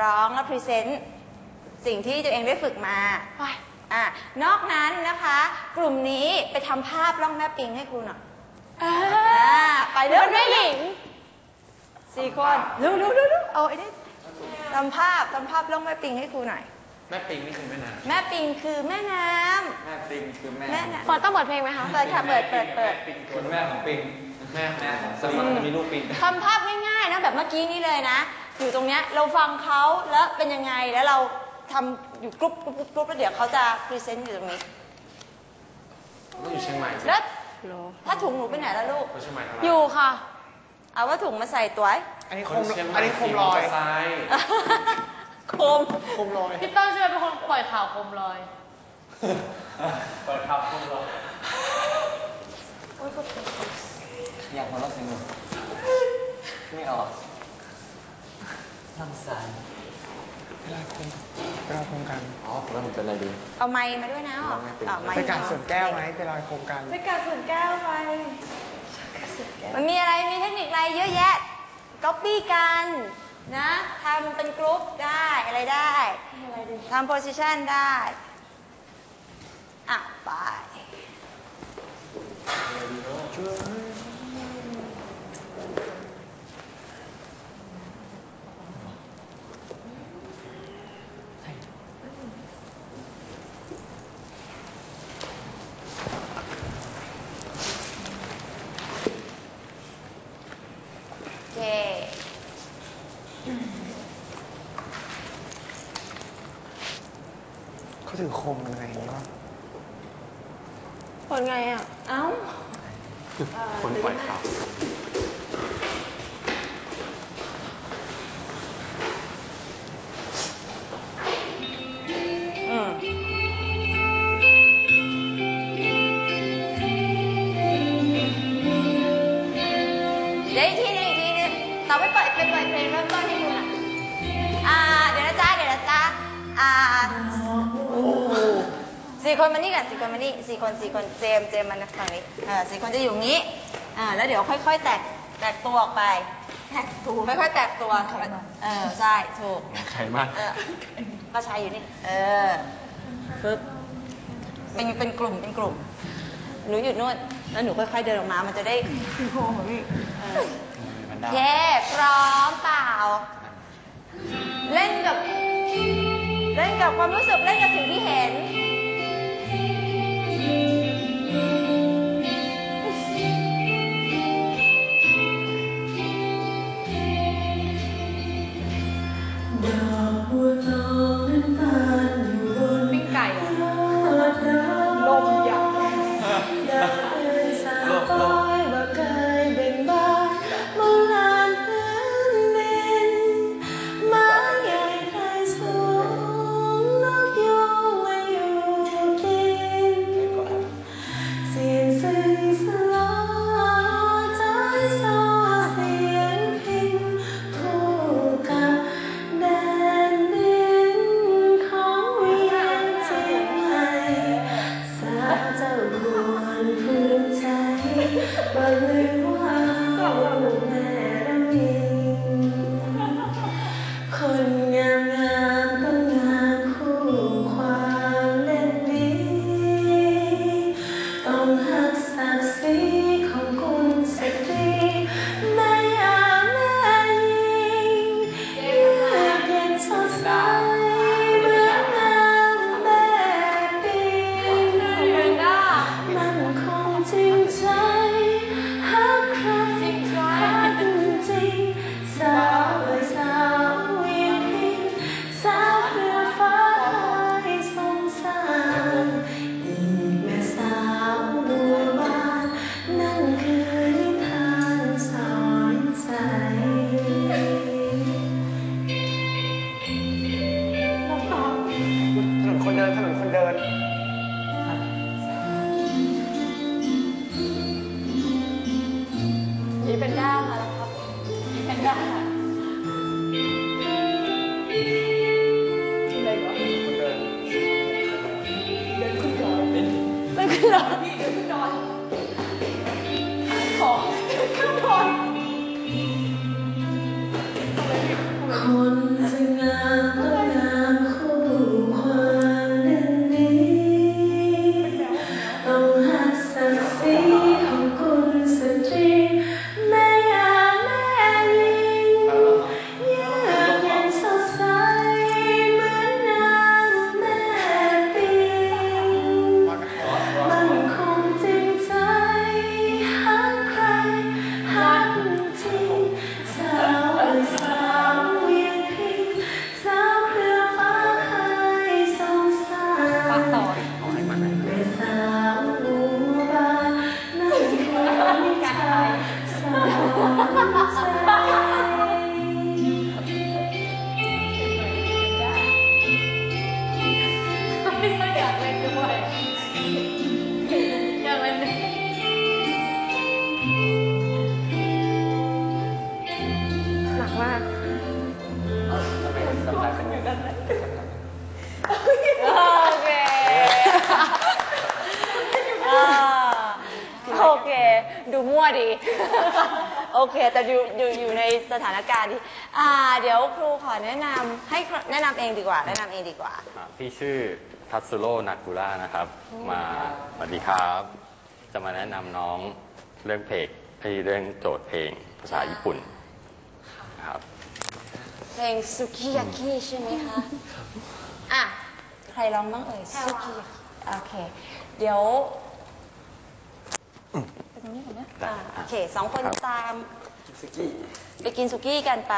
ร้องและพรีเซนต์สิ่งที่ตัวเองได้ฝึกมาไปอะนอกนั้นนะคะ กลุ่มนี้ไปทำภาพร่องแม่ปิงให้ครูหน่อยอ่าอ่าไปเร็วแม่หญิงสี่คนเร็วเร็วเร็วเร็วเอาไอ้นี่ทำภาพทำภาพร่องแม่ปิงให้ครูหน่อย แม่ปิงนี่คือแม่น้แม่ปิงคือแม่น้ำแม่ปิงคือแม่ำแม่น้ฟอนต้องเปิดเพลงไหมคะำเปิดค่ะเปิดเปิดเปิด ปิงคือแม่ของปิง แม่ของสมัยมีลูกปิงทำภาพง่ายๆนะแบบเมื่อกี้นี่เลยนะ อยู่ตรงเนี้ยเราฟังเขาแล้วเป็นยังไงแล้วเราทำอยู่กรุ๊ปกรุ๊ปกรุ๊ปกรุ๊ปแล้วเดี๋ยวเขาจะพรีเซนต์อยู่ตรงนี้ต้องอยู่เชียงใหม่สิแล้วถ้าถุงหนูไปไหนแล้วลูกไปเชียงใหม่ทำไมอยู่ค่ะ เอาว่าถุงมาใส่ตัวไอ้อันนี้คโคนมเชียงใหม่อันนี้โคมลอยขี่ตร์ไซค์โคมโคมลอยพี่เต้ยช่วยเป็นคนปล่อยข่าวโคมลอยเปิดขับโคมลอยอยากหัวเราะเสียงหนูไม่ออกลำสายเวลาโคมเวลาโคมกันอ๋อผมว่ามันเป็นอะไรดี เอาไม้มาด้วยนะอ๋อเอาไม้ไปกัดส่วนแก้วไหมไปลอยโคมกันไปกัดส่วนแก้วไปมันมีอะไรมีเทคนิคอะไรเยอะแยะก๊อปปี้กันนะทำเป็นกรุ๊ปได้อะไรได้ทำโพสิชันได้อะไป โอ เคเขาถือโคมยังไงนี่วะผลไงอะ เอ้า คนปล่อยข่าว สี่คนมานี่กันสี่คนมานี่สี่คนสี่คนเจมส์เจมส์มันฝั่งนี้เออสี่คนจะอยู่อย่างนี้อ่าแล้วเดี๋ยวค่อย ๆ แตกแตกตัวออกไปแตกตัวค่อยๆแตกตัวเออใช่ถูกไข่มากเออก็ใช้อยู่นี่เออปึ๊บเป็นเป็นกลุ่มเป็นกลุ่มหนูหยุดนวดแล้วหนูค่อยๆเดินออกมา มันจะได้โอ้โหนี่เออมันได้เย้พร้อมเปล่า เล่นกับ เล่นกับความรู้สึกเล่นกับสิ่ง นี้เป็นด้ามาแล้วครับนี่เป็นด้ามจรเหรอคนเดินเดินขึ้นดอยเดินขึ้นดอยพี่เดินขึ้นดอยขึ้นดอยคน ดี โอเค แต่อยู่อยู่อยู่ในสถานการณ์ที่อ่า เดี๋ยวครูขอแนะนำให้แนะนำเองดีกว่า แนะนำเองดีกว่า อ่าพี่ชื่อทัตสุโร่นักกุล่านะครับ มาสวัสดีครับ จะมาแนะนำน้องเรื่องเพลงไอ้เรื่องโจทย์เพลงภาษาญี่ปุ่นนะครับ เพลงสุกิยากิใช่ไหมคะ อะ ใครร้องบ้างเอ่ยสุกิยากิโอเค เดี๋ยวไปต รงนี้ก่อนนะได้อ่าโอเคสองคนครับตาม ไปกินสุกี้กันไป